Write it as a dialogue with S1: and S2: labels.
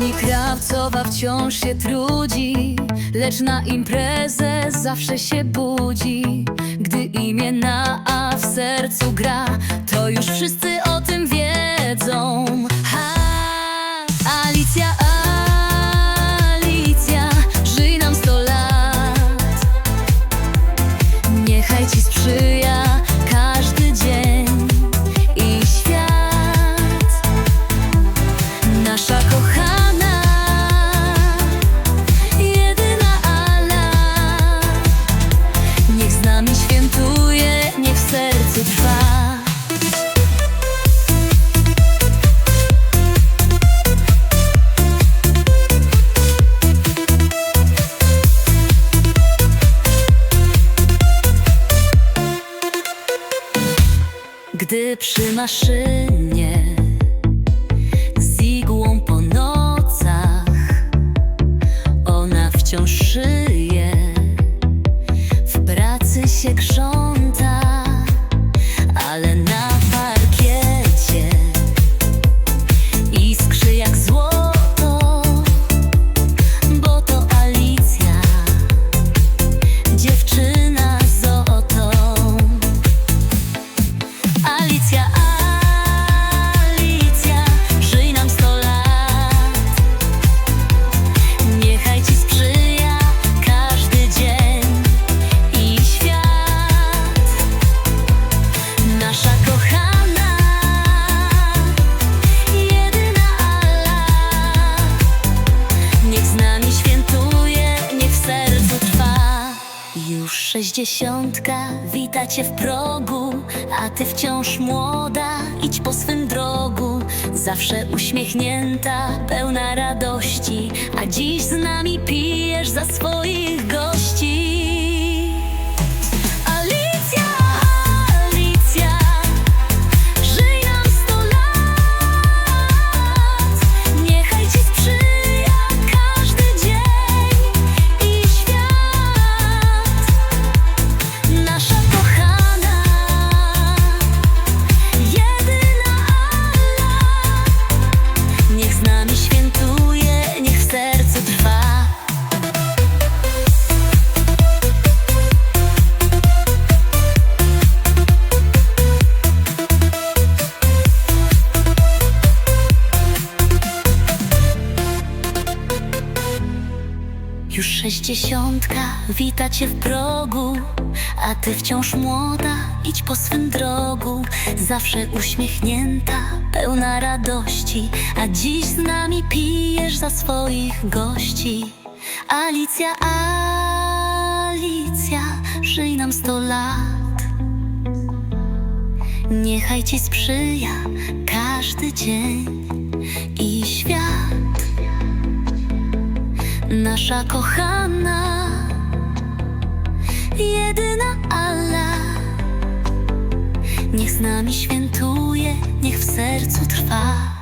S1: Pani Krawcowa wciąż się trudzi, lecz na imprezę zawsze się budzi. Gdy imię na A w sercu gra, to już wszyscy o tym wiedzą. Ha! Alicja, Alicja, sercu trwa. Gdy przy maszynie z igłą po nocach ona wciąż szyje, sześćdziesiątka wita cię w progu, a ty wciąż młoda, idź po swym drogu. Zawsze uśmiechnięta, pełna radości, a dziś z nami pijesz za swoich w Już sześćdziesiątka wita cię w progu, a ty wciąż młoda, idź po swym drogu. Zawsze uśmiechnięta, pełna radości, a dziś z nami pijesz za swoich gości. Alicja, Alicja, żyj nam sto lat. Niechaj ci sprzyja każdy dzień i świat. Nasza kochana, jedyna Ala. Niech z nami świętuje, niech w sercu trwa.